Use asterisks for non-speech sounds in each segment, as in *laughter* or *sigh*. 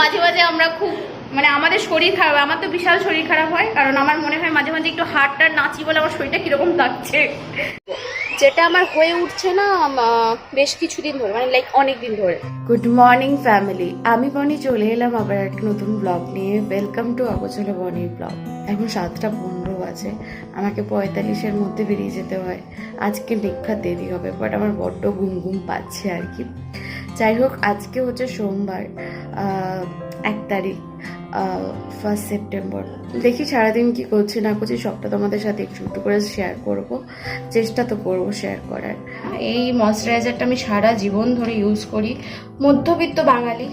মাঝে মাঝে আমরা খুব মানে আমাদের শরীর খারাপ আমার তো বিশাল শরীর খারাপ হয় কারণ আমার মনে হয় মাঝে মাঝে একটু হাড়টা নাচি বলে আমার শরীরটা কীরকম লাগছে। যেটা আমার হয়ে উঠছে না বেশ কিছুদিন ধরে মানে লাইক অনেক দিন ধরে। গুড মর্নিং ফ্যামিলি আমি বনি চলে এলাম আবার একটা নতুন ব্লগ নিয়ে। ওয়েলকাম টু অগোচলে বনির ব্লগ এখন সাতটা পনেরো আছে আমাকে পঁয়তাল্লিশের মধ্যে বেরিয়ে যেতে হয়। আজকে নিক্ষাত দেরি হবে বাট আমার বড্ড ঘুম ঘুম পাচ্ছে আর কি। যাই হোক আজকে হচ্ছে সোমবার। এক তারিখ ফার্স্ট সেপ্টেম্বর দেখি সারাদিন কি করছি, না করছি, সবটা তোমাদের সাথে একটু একটু করে শেয়ার করব। চেষ্টা তো করব শেয়ার করার। এই ময়শ্চারাইজারটা আমি সারা জীবন ধরে ইউজ করি। মধ্যবিত্ত বাঙালি।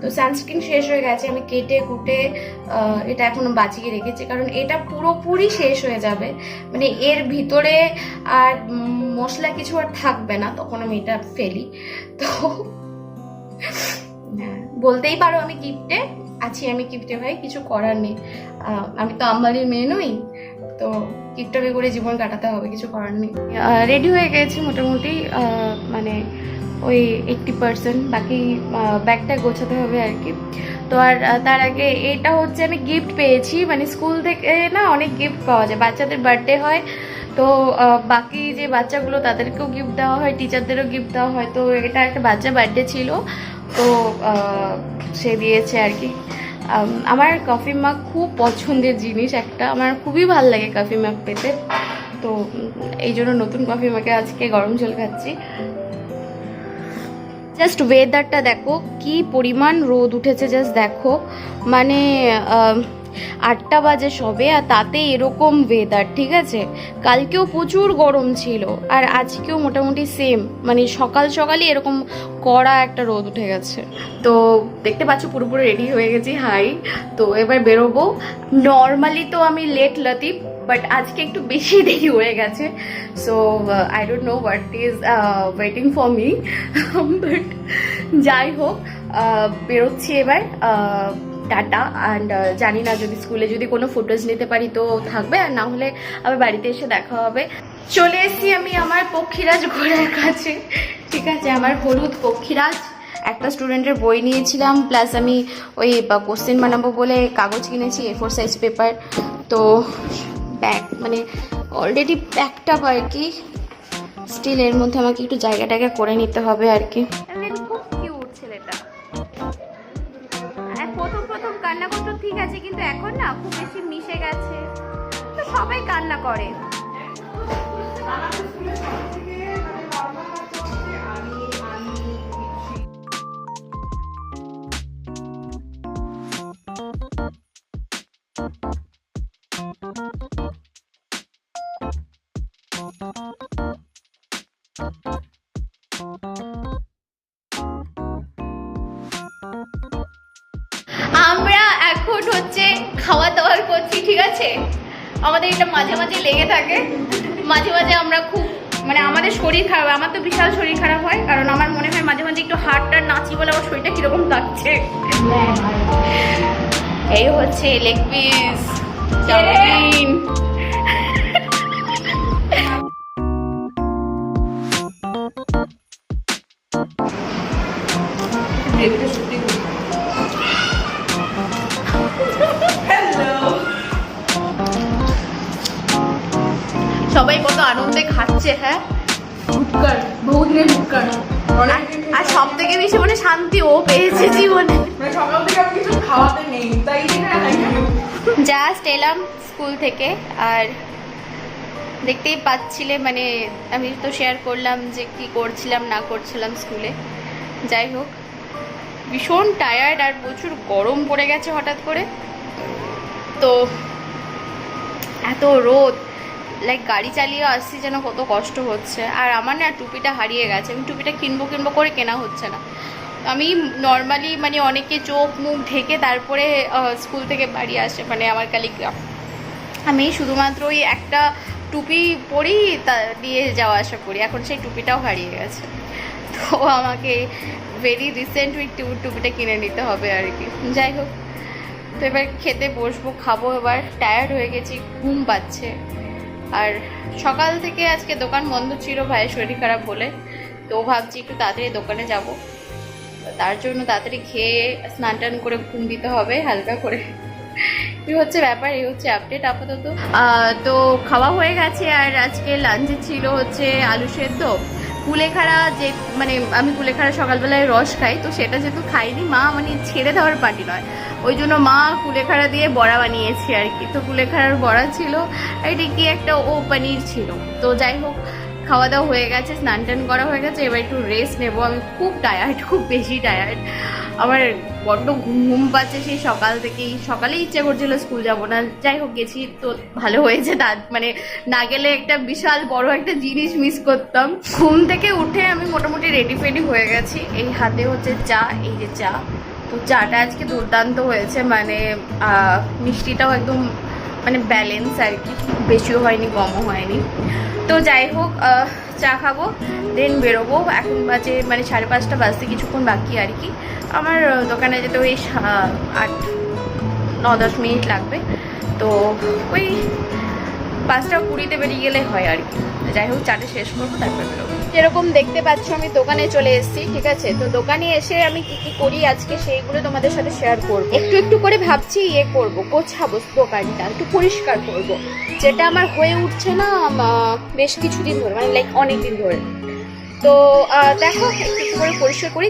তো সানস্ক্রিন শেষ হয়ে গেছে, আমি কেটে কুটে এটা এখনও বাঁচিয়ে রেখেছি। কারণ এটা পুরোপুরি শেষ হয়ে যাবে। মানে এর ভিতরে আর মশলা কিছু আর থাকবে না, তখন আমি এটা ফেলি। তো বলতেই পারো আমি গিফটে আছি আমি গিফটে ভাই কিছু করার নেই। আমি তো আম্বালির মেয়ে নই, তো টিকটকে করে জীবন কাটাতে হবে, কিছু করার নেই। রেডি হয়ে গেছি মোটামুটি মানে ওই এইটটি পার্সেন্ট বাকি ব্যাগটা গোছাতে হবে আর কি। তো আর তার আগে এটা হচ্ছে আমি গিফট পেয়েছি মানে স্কুল থেকে না অনেক গিফট পাওয়া যায়, বাচ্চাদের বার্থডে হয়, তো বাকি যে বাচ্চাগুলো তাদেরকেও গিফট দেওয়া হয় টিচারদেরও গিফট দেওয়া হয়, তো এটা একটা বাচ্চা বার্থডে ছিল। তো সে দিয়েছে আর কি। আমার কফি মাগ খুব পছন্দের জিনিস একটা। আমার খুবই ভালো লাগে কফি মাগ পেতে। তো এই জন্য নতুন কফি মাকে আজকে গরম জল খাচ্ছি। জাস্ট ওয়েদারটা দেখো, কি পরিমাণ রোদ উঠেছে জাস্ট দেখো। মানে আটটা বাজে সবে আর তাতে এরকম ওয়েদার ঠিক আছে? কালকেও প্রচুর গরম ছিল আর আজকেও মোটামুটি সেম মানে সকাল সকালই এরকম কড়া একটা রোদ উঠে গেছে। তো দেখতে পাচ্ছ পুরোপুরি রেডি হয়ে গেছি হাই তো এবার বেরোবো। নর্মালি তো আমি লেট লতিফ বাট আজকে একটু বেশি *laughs* দেরি হয়ে গেছে। So I don't know what is waiting for me but যাই হোক বেরোচ্ছি এবার টাটা। অ্যান্ড জানি না যদি স্কুলে যদি কোনো ফুটেজ নিতে পারি তো থাকবে। আর না হলে আবার বাড়িতে এসে দেখা হবে। চলে এসেছি আমি আমার পক্ষীরাজ ঘোড়ার কাছে। ঠিক আছে, আমার হলুদ পক্ষীরাজ। একটা স্টুডেন্টের বই নিয়েছিলাম প্লাস আমি ওই কোশ্চেন বানাবো বলে কাগজ কিনেছি এ ফোর সাইজ পেপার তো ব্যাগ মানে অলরেডি প্যাকটা আর কি? স্টিল এর মধ্যে আমাকে একটু জায়গা টায়গা করে নিতে হবে আর কি। কান্না করতো ঠিক আছে, কিন্তু এখন না খুব বেশি মিশে গেছে। তো সবাই কান্না করে। করছি ঠিক আছে? আমাদের এটা মাঝে মাঝে লেগে থাকে। মাঝে মাঝে আমরা খুব মানে আমাদের শরীর খারাপ আমার তো বিশাল শরীর খারাপ হয় কারণ আমার মনে হয় মাঝে মাঝে একটু হাড়টা নাচি বলে আমার শরীরটা কীরকম লাগছে। এই হচ্ছে লেগ পিস চাউমিন। কত আনন্দে খাচ্ছে হ্যাঁ? আর সব থেকে বেশি মানে শান্তি ও পেয়েছে জীবনে। মানে সকাল থেকে আমি কিছু খাওয়াতে নেই তাই জাস্ট এলাম স্কুল থেকে আর দেখতেই পাচ্ছিলে মানে আমি তো শেয়ার করলাম যে কি করছিলাম না করছিলাম স্কুলে। যাই হোক ভীষণ টায়ার্ড আর প্রচুর গরম পড়ে গেছে হঠাৎ করে। তো এত রোদ লাইক গাড়ি চালিয়ে আসছি যেন কত কষ্ট হচ্ছে। আর আমার না টুপিটা হারিয়ে গেছে। আমি টুপিটা কিনবো কিনবো করে কেনা হচ্ছে না। আমি নর্মালি মানে অনেকে চোখ মুখ ঢেকে তারপরে স্কুল থেকে বাড়ি আসে। মানে আমার কালিগ্রাম আমি শুধুমাত্র ওই একটা টুপি পরেই তা, দিয়ে যাওয়া আসা করি। এখন সেই টুপিটাও হারিয়ে গেছে। তো আমাকে ভেরি রিসেন্ট টু, টুপিটা কিনে নিতে হবে আর কি। যাই হোক, তো এবার খেতে বসবো, খাব এবার। টায়ার্ড হয়ে গেছি, ঘুম পাচ্ছে। আর সকাল থেকে আজকে দোকান বন্ধ ছিল ভাইয়ের শরীর খারাপ বলে, তো ভাবছি একটু তাড়াতাড়ি দোকানে যাব। তার জন্য তাড়াতাড়ি খেয়ে স্নান টান করে ঘুম দিতে হবে হালকা করে। এই হচ্ছে ব্যাপার? এই হচ্ছে আপডেট আপাতত। তো খাওয়া হয়ে গেছে আর আজকে লাঞ্চে ছিল হচ্ছে আলু সেদ্ধ। কুলেখাড়া যে মানে আমি কুলেখাড়া সকালবেলায় রস খাই, তো সেটা যেহেতু খাইনি, মা মানে ছেড়ে দেওয়ার পার্টি নয়। ওই জন্য মা কুলেখাড়া দিয়ে বড়া বানিয়েছে আর কি। তো কুলেখাড়ার বড়া ছিল এটি কি একটা ও পানির ছিল। তো যাই হোক খাওয়া দাওয়া হয়ে গেছে স্নান টান করা হয়ে গেছে, এবার একটু রেস্ট নেব। আমি খুব টায়ার্ড খুব বেশি টায়ার্ড আমার বড্ড ঘুম ঘুম পাচ্ছে সেই সকাল থেকেই। সকালে ইচ্ছা করছিল স্কুল যাব না। যাই হোক, গেছি তো ভালো হয়েছে তার মানে না গেলে একটা বিশাল বড় একটা জিনিস মিস করতাম। ঘুম থেকে উঠে আমি মোটামুটি রেডি ফেডি হয়ে গেছি। এই হাতে হচ্ছে চা, এই যে চা। তো চাটা আজকে দুর্দান্ত হয়েছে। মানে মিষ্টিটাও একদম মানে ব্যালেন্স আর কি, বেশিও হয়নি, কমও হয়নি। তো যাই হোক চা খাব দেন বেরোবো। এখন বাজে মানে সাড়ে পাঁচটা, বাজতে কিছুক্ষণ বাকি আর কি। আমার দোকানে যেতে ওই আট, ন, দশ মিনিট লাগবে। তো ওই পাঁচটা কুড়িতে বেরিয়ে গেলে হয় আর কি। যাই হোক, চাটা শেষ করব, তারপর বেরোবো। যেরকম দেখতে পাচ্ছ, আমি দোকানে চলে এসেছি, ঠিক আছে? তো দোকানে এসে আমি কি কি করি আজকে সেইগুলো তোমাদের সাথে শেয়ার করব। একটু একটু করে ভাবছি ইয়ে করব, গোছাবো দোকানটা একটু পরিষ্কার করব। যেটা আমার হয়ে উঠছে না বেশ কিছুদিন ধরে মানে লাইক অনেকদিন ধরে। তো দেখো, একটু একটু করে পরিষ্কার করি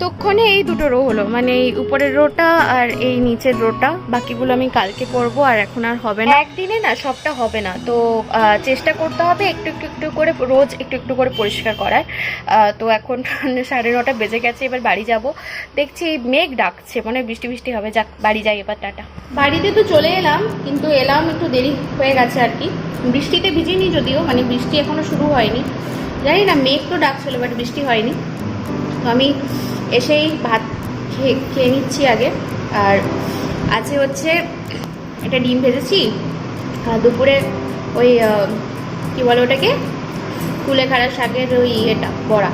এতক্ষণে এই দুটো রো হলো। মানে এই উপরের রোটা আর এই নিচের রোটা বাকিগুলো আমি কালকে করব আর এখন আর হবে না। একদিনে না সবটা হবে না। তো চেষ্টা করতে হবে একটু একটু একটু করে রোজ একটু একটু করে পরিষ্কার করার। তো এখন *laughs* সাড়ে নটা বেজে গেছে এবার বাড়ি যাব। দেখছি মেঘ ডাকছে মনে বৃষ্টি বৃষ্টি হবে। যাক বাড়ি যাই এবার টাটা। বাড়িতে তো চলে এলাম কিন্তু এলাম একটু দেরি হয়ে গেছে আর কি। বৃষ্টিতে ভিজিনি যদিও মানে বৃষ্টি এখনও শুরু হয়নি। জানি না মেঘ তো ডাকছিল বাট বৃষ্টি হয়নি। তো আমি এসেই ভাত খেয়ে খেয়ে নিচ্ছি আগে। আর আছে হচ্ছে একটা ডিম ভেজেছি। আর দুপুরে ওই কি বলে ওটাকে? কুলেখাড়া শাকের ওই এটা বড়া।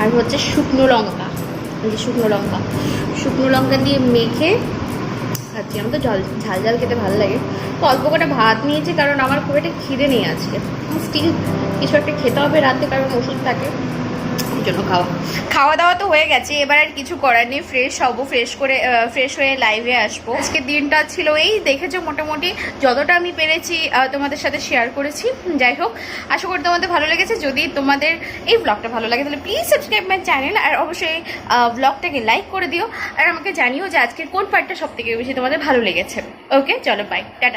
আর হচ্ছে শুকনো লঙ্কা। ওই যে শুকনো লঙ্কা। শুকনো লঙ্কা দিয়ে মেখে খাচ্ছি। আমার তো জল ঝাল ঝাল খেতে ভালো লাগে। তো অল্প কটা ভাত নিয়েছি, কারণ আমার খুব একটা খিদে নেই আজকে। স্টিল কিছু একটা খেতে হবে রাতে, কারণ ওষুধ থাকে। ওই জন্য খাওয়া খাওয়া দাওয়া তো হয়ে গেছে, এবার আর কিছু করার নেই ফ্রেশ হব ফ্রেশ করে ফ্রেশ হয়ে লাইভে আসব। আজকে দিনটা ছিল এই, দেখেছ মোটামুটি যতটা আমি পেরেছি তোমাদের সাথে শেয়ার করেছি। যাই হোক, আশা করি তোমাদের ভালো লেগেছে। যদি তোমাদের এই ব্লগটা ভালো লাগে, তাহলে প্লিজ সাবস্ক্রাইব মাই চ্যানেল আর অবশ্যই ব্লগটাকে লাইক করে দিও। আর আমাকে জানিও যে আজকের কোন পার্টটা সব থেকে বেশি তোমাদের ভালো লেগেছে। ওকে চলো বাই টাটা।